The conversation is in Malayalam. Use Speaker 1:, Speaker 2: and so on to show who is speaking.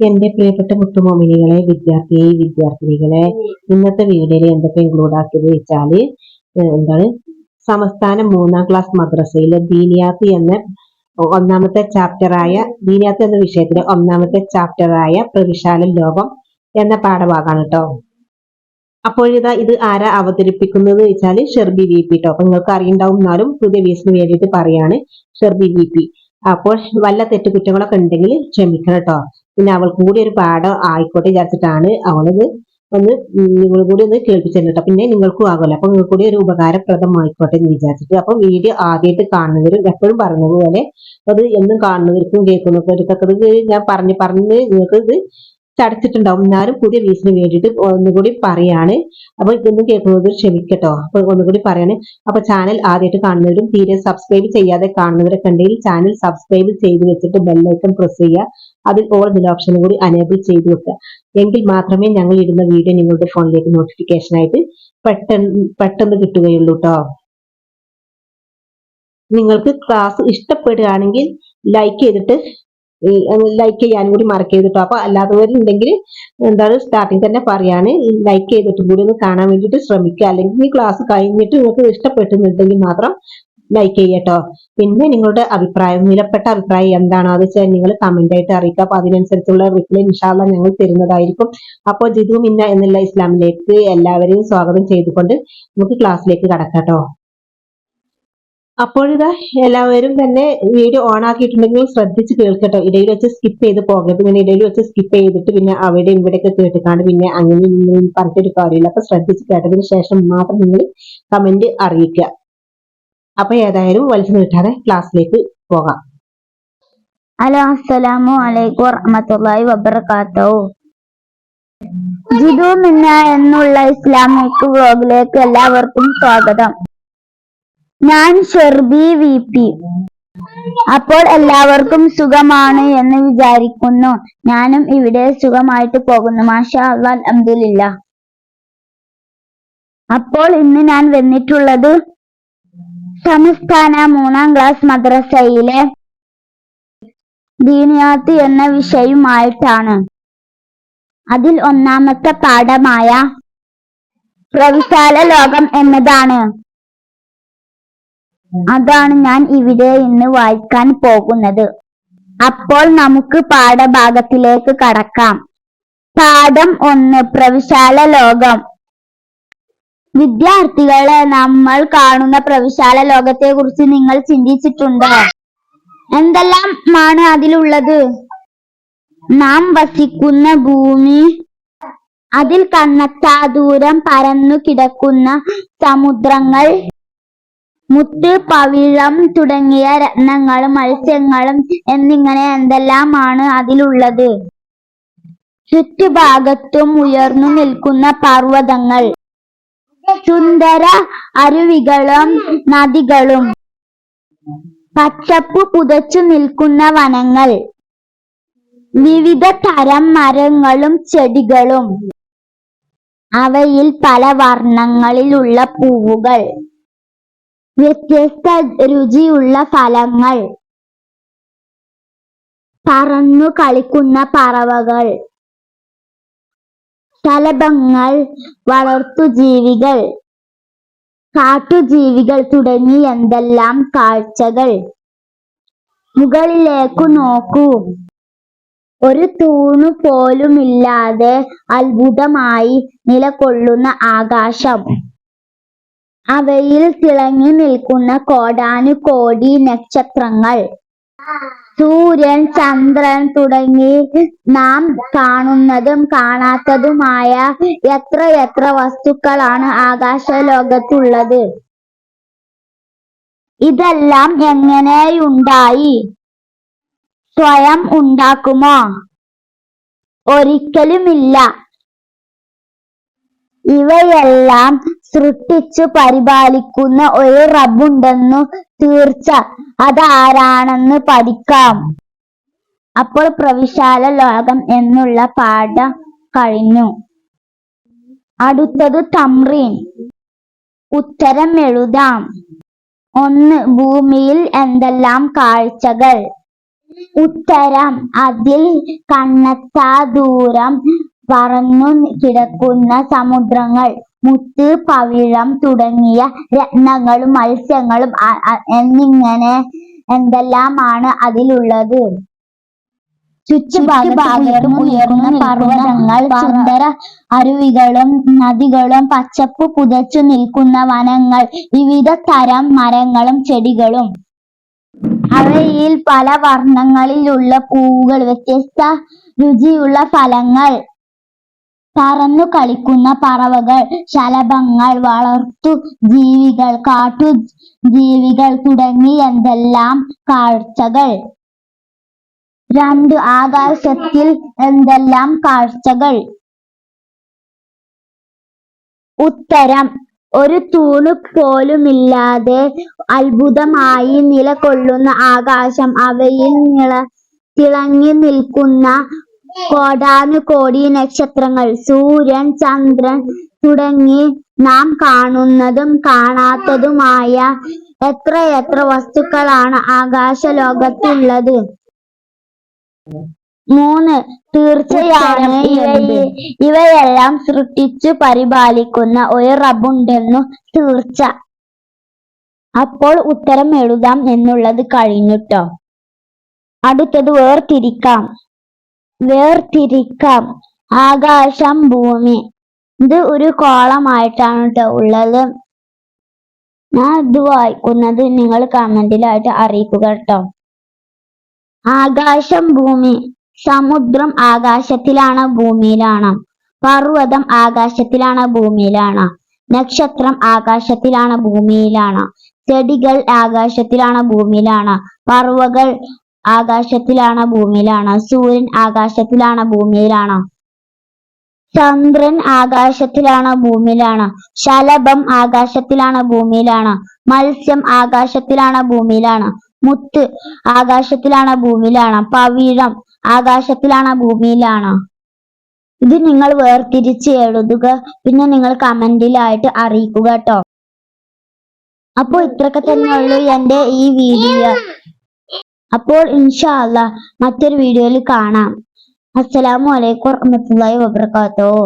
Speaker 1: എന്റെ പ്രിയപ്പെട്ട മുത്തുമോമിനികളെ വിദ്യാർത്ഥി വിദ്യാർത്ഥിനികളെ ഇന്നത്തെ വീഡിയോയിൽ എന്തൊക്കെ ഇൻക്ലൂഡ് ആക്കിയത് വെച്ചാൽ എന്താണ്? സംസ്ഥാന മൂന്നാം ക്ലാസ് മദ്രസയിലെ ദീനിയാത്ത് എന്ന ഒന്നാമത്തെ ചാപ്റ്ററായ ദീനിയാത്ത് എന്ന വിഷയത്തിലെ ഒന്നാമത്തെ ചാപ്റ്ററായ പ്രവിശാല ലോകം എന്ന പാഠഭാഗമാണ് കേട്ടോ അപ്പോഴിതാ ഇത് ആരാ അവതരിപ്പിക്കുന്നത് വെച്ചാൽ ഷെർബി വി പി കേട്ടോ നിങ്ങൾക്ക് അറിയണ്ടാവുന്നാലും പുതിയ വീസിന് വേണ്ടിയിട്ട് പറയാണ് ഷെർബി വി പി. അപ്പോൾ വല്ല തെറ്റുകുറ്റങ്ങളൊക്കെ ഉണ്ടെങ്കിൽ ക്ഷമിക്കണം കേട്ടോ പിന്നെ അവൾക്ക് കൂടി ഒരു പാഠം ആയിക്കോട്ടെ വിചാരിച്ചിട്ടാണ് അവളിത് ഒന്ന് നിങ്ങൾ കൂടി ഒന്ന് കേൾപ്പിച്ചിട്ടുണ്ട് കേട്ടോ. പിന്നെ നിങ്ങൾക്കും ആകുമല്ലോ. അപ്പൊ നിങ്ങൾക്ക് കൂടി ഒരു ഉപകാരപ്രദമായിക്കോട്ടെ എന്ന് വിചാരിച്ചിട്ട്. അപ്പൊ വീഡിയോ ആദ്യമായിട്ട് കാണുന്നവരും എപ്പോഴും പറഞ്ഞത് പോലെ അത് എന്നും കാണുന്നവർക്കും കേൾക്കുന്നവർക്കൊക്കെ ഞാൻ പറഞ്ഞ് പറഞ്ഞ് നിങ്ങൾക്ക് ഇത് ചടച്ചിട്ടുണ്ടാവും. എന്നാലും പുതിയ വീസിന് വേണ്ടിയിട്ട് ഒന്നുകൂടി പറയാണ്. അപ്പൊ ഇതൊന്നും കേൾക്കുന്നത് ക്ഷമിക്കട്ടോ. അപ്പൊ ഒന്നുകൂടി പറയാണ്. അപ്പൊ ചാനൽ ആദ്യമായിട്ട് കാണുന്നവരും തീരെ സബ്സ്ക്രൈബ് ചെയ്യാതെ കാണുന്നവരൊക്കെ ഉണ്ടെങ്കിൽ ചാനൽ സബ്സ്ക്രൈബ് ചെയ്ത് വെച്ചിട്ട് ബെല്ലൈക്കൺ പ്രസ് ചെയ്യുക. അതിൽ ഓൾ എന്നുള്ള ഓപ്ഷനും കൂടി അനേബിൾ ചെയ്ത് വെക്കുക. എങ്കിൽ മാത്രമേ ഞങ്ങൾ ഇടുന്ന വീഡിയോ നിങ്ങളുടെ ഫോണിലേക്ക് നോട്ടിഫിക്കേഷൻ ആയിട്ട് പെട്ടെന്ന് പെട്ടെന്ന് കിട്ടുകയുള്ളൂ കേട്ടോ നിങ്ങൾക്ക് ക്ലാസ് ഇഷ്ടപ്പെടുകയാണെങ്കിൽ ലൈക്ക് ചെയ്തിട്ട് ലൈക്ക് ചെയ്യാനും കൂടി മറക്കരുത് കേട്ടോ അപ്പൊ അല്ലാത്തവരുണ്ടെങ്കിൽ എന്താണ് സ്റ്റാർട്ടിങ് തന്നെ പറയാണ്. ലൈക്ക് ചെയ്തിട്ടും കൂടി ഒന്ന് കാണാൻ വേണ്ടിയിട്ട് ശ്രമിക്കുക. അല്ലെങ്കിൽ ഈ ക്ലാസ് കഴിഞ്ഞിട്ട് നിങ്ങൾക്ക് ഇഷ്ടപ്പെട്ടുന്നുണ്ടെങ്കിൽ മാത്രം ലൈക്ക് ചെയ്യട്ടോ. പിന്നെ നിങ്ങളുടെ അഭിപ്രായം വിലപ്പെട്ട അഭിപ്രായം എന്താണോ അത് വെച്ചാൽ നിങ്ങൾ കമന്റ് ആയിട്ട് അറിയിക്കുക. അപ്പൊ അതിനനുസരിച്ചുള്ള റിപ്ലൈ ഇൻഷാല്ല ഞങ്ങൾ തരുന്നതായിരിക്കും. അപ്പോൾ ജിതു മിന്ന എന്നുള്ള ഇസ്ലാമിലേക്ക് എല്ലാവരെയും സ്വാഗതം ചെയ്തുകൊണ്ട് നമുക്ക് ക്ലാസ്സിലേക്ക് കടക്കാട്ടോ. അപ്പോഴിതാ എല്ലാവരും തന്നെ വീഡിയോ ഓൺ ആക്കിയിട്ടുണ്ടെങ്കിൽ ശ്രദ്ധിച്ച് കേൾക്കട്ടോ. ഇടയിൽ വെച്ച് സ്കിപ്പ് ചെയ്ത് പോകരുത്. ഇങ്ങനെ ഇടയിൽ വെച്ച് സ്കിപ്പ് ചെയ്തിട്ട് പിന്നെ അവിടെ ഇവിടെയൊക്കെ കേട്ടിക്കാണ്ട് പിന്നെ അങ്ങനെ പറഞ്ഞിട്ട് കാര്യമില്ല. അപ്പൊ ശ്രദ്ധിച്ച് കേട്ടതിന് ശേഷം മാത്രം നിങ്ങൾ കമന്റ് അറിയിക്കുക. അപ്പൊ ഏതായാലും വലിച്ചു നീട്ടാതെ ക്ലാസ്സിലേക്ക് പോകാം.
Speaker 2: ഹലോ അസ്സലാമു അലൈക്കും വറഹമത്തല്ലാഹി വബർക്കാത്തു ജിതു മിന്ന എന്നുള്ള ഇസ്ലാമിക് വ്ലോഗിലേക്ക് എല്ലാവർക്കും സ്വാഗതം. ഞാൻ ഷെർബി വി പി അപ്പോൾ എല്ലാവർക്കും സുഖമാണ് എന്ന് വിചാരിക്കുന്നു. ഞാനും ഇവിടെ സുഖമായിട്ട് പോകുന്നു. മാഷാ അള്ളാ അബ്ദുലില്ല അപ്പോൾ ഇന്ന് ഞാൻ വന്നിട്ടുള്ളത് സംസ്ഥാന മൂന്നാം ക്ലാസ് മദ്രസയിലെ ദീനിയാത്ത് എന്ന വിഷയമായിട്ടാണ് അതിൽ ഒന്നാമത്തെ പാഠമായ പ്രവിശാല ലോകം എന്നതാണ്. അതാണ് ഞാൻ ഇവിടെ ഇന്ന് വായിക്കാൻ പോകുന്നത്. അപ്പോൾ നമുക്ക് പാഠഭാഗത്തിലേക്ക് കടക്കാം. പാഠം ഒന്ന് പ്രവിശാല ലോകം. വിദ്യാർത്ഥികളെ നമ്മൾ കാണുന്ന പ്രവിശാല ലോകത്തെ കുറിച്ച് നിങ്ങൾ ചിന്തിച്ചിട്ടുണ്ടോ? എന്തെല്ലാം ആണ് അതിലുള്ളത്? നാം വസിക്കുന്ന ഭൂമി അതിൽ കണ്ണത്താ ദൂരം പരന്നു കിടക്കുന്ന സമുദ്രങ്ങൾ മുത്ത് പവിഴം തുടങ്ങിയ രത്നങ്ങളും മത്സ്യങ്ങളും എന്നിങ്ങനെ എന്തെല്ലാമാണ് അതിലുള്ളത്? ചുറ്റുഭാഗത്തും ഉയർന്നു നിൽക്കുന്ന പർവതങ്ങൾ. സുന്ദര അരുവികളും നദികളും. പച്ചപ്പ് പുതച്ചു നിൽക്കുന്ന വനങ്ങൾ. വിവിധ തരം മരങ്ങളും ചെടികളും. അവയിൽ പല വർണങ്ങളിലുള്ള പൂവുകൾ. വ്യത്യസ്ത രുചിയുള്ള ഫലങ്ങൾ. പറന്നു കളിക്കുന്ന പറവകൾ. ശലഭങ്ങൾ വളർത്തുജീവികൾ കാട്ടുജീവികൾ തുടങ്ങി എന്തെല്ലാം കാഴ്ചകൾ? മുകളിലേക്കു നോക്കൂ. ഒരു തൂണു പോലുമില്ലാതെ അത്ഭുതമായി നിലകൊള്ളുന്ന ആകാശം. അവയിൽ തിളങ്ങി നിൽക്കുന്ന കോടാനുകോടി നക്ഷത്രങ്ങൾ. സൂര്യൻ ചന്ദ്രൻ തുടങ്ങി നാം കാണുന്നതും കാണാത്തതുമായ എത്ര എത്ര വസ്തുക്കളാണ് ആകാശലോകത്തുള്ളത്. ഇതെല്ലാം എങ്ങനെയുണ്ടായി? സ്വയം ഉണ്ടാക്കുമോ? ഒരിക്കലുമില്ല. ഇവയെല്ലാം സൃഷ്ടിച്ചു പരിപാലിക്കുന്ന ഒരു റബ്ബുണ്ടെന്നു തീർച്ച. അതാരാണെന്ന് പഠിക്കാം. അപ്പോൾ പ്രവിശാല ലോകം എന്നുള്ള പാഠം കഴിഞ്ഞു. അടുത്തത് തമ്രീൻ. ഉത്തരം എഴുതാം. ഒന്ന് ഭൂമിയിൽ എന്തെല്ലാം കാഴ്ചകൾ? ഉത്തരം അതിൽ കണ്ണെത്താ ദൂരം പറന്നു കിടക്കുന്ന സമുദ്രങ്ങൾ മുത്ത് പവിഴം തുടങ്ങിയ രത്നങ്ങളും മത്സ്യങ്ങളും എന്നിങ്ങനെ എന്തെല്ലാമാണ് അതിലുള്ളത്? ചുറ്റുഭാഗത്തും ഉയർന്ന പർവതങ്ങൾ സുന്ദര അരുവികളും നദികളും പച്ചപ്പ് പുതച്ചു നിൽക്കുന്ന വനങ്ങൾ വിവിധ തരം മരങ്ങളും ചെടികളും. അവയിൽ പല വർണങ്ങളിലുള്ള പൂവുകൾ വ്യത്യസ്ത രുചിയുള്ള ഫലങ്ങൾ. പറന്നു കളിക്കുന്ന പറവകൾ ശലഭങ്ങൾ വളർത്തു ജീവികൾ കാട്ടു ജീവികൾ തുടങ്ങി എന്തെല്ലാം കാഴ്ചകൾ? രണ്ട് ആകാശത്തിൽ എന്തെല്ലാം കാഴ്ചകൾ? ഉത്തരം ഒരു തൂണു പോലുമില്ലാതെ അത്ഭുതമായി നിലകൊള്ളുന്ന ആകാശം അവയിൽ നിള തിളങ്ങി നിൽക്കുന്ന കോടാനുകോടി നക്ഷത്രങ്ങൾ സൂര്യൻ ചന്ദ്രൻ തുടങ്ങി നാം കാണുന്നതും കാണാത്തതുമായ എത്രയെത്ര വസ്തുക്കളാണ് ആകാശ ലോകത്തുള്ളത് മൂന്ന് തീർച്ചയാണ് ഇവയെ ഇവയെല്ലാം സൃഷ്ടിച്ചു പരിപാലിക്കുന്ന ഒരു റബ്ബുണ്ടെന്നു തീർച്ച. അപ്പോൾ ഉത്തരം എഴുതാം എന്നുള്ളത് കഴിഞ്ഞിട്ടോ. അടുത്തത് വേർതിരിക്കാം. വേർതിരിക്കാം. ആകാശം ഭൂമി. ഇത് ഒരു കോളമായിട്ടാണ് കേട്ടോ ഉള്ളത്. ഞാൻ ഇത് വായിക്കുന്നത് നിങ്ങൾ കമന്റിലായിട്ട് അറിയിക്കുക കേട്ടോ ആകാശം ഭൂമി. സമുദ്രം ആകാശത്തിലാണ് ഭൂമിയിലാണ്. പർവതം ആകാശത്തിലാണ് ഭൂമിയിലാണ്. നക്ഷത്രം ആകാശത്തിലാണ് ഭൂമിയിലാണ്. ചെടികൾ ആകാശത്തിലാണ് ഭൂമിയിലാണ്. പറവകൾ ആകാശത്തിലാണ് ഭൂമിയിലാണോ. സൂര്യൻ ആകാശത്തിലാണോ ഭൂമിയിലാണോ. ചന്ദ്രൻ ആകാശത്തിലാണോ ഭൂമിയിലാണോ. ശലഭം ആകാശത്തിലാണോ ഭൂമിയിലാണോ. മത്സ്യം ആകാശത്തിലാണോ ഭൂമിയിലാണോ. മുത്ത് ആകാശത്തിലാണോ ഭൂമിയിലാണോ. പവിഴം ആകാശത്തിലാണോ ഭൂമിയിലാണോ. ഇത് നിങ്ങൾ വേർതിരിച്ച് എഴുതുക. പിന്നെ നിങ്ങൾ കമന്റിലായിട്ട് അറിയിക്കുക കേട്ടോ. അപ്പോൾ ഇത്രയൊക്കെ തന്നെയുള്ളൂ എന്റെ ഈ വീഡിയോ. അപ്പോൾ ഇൻഷാ മറ്റൊരു വീഡിയോയിൽ കാണാം. അസ്സലാമു അലൈക്കും വറഹ്മത്തുള്ളാഹി വബറകാതുഹു.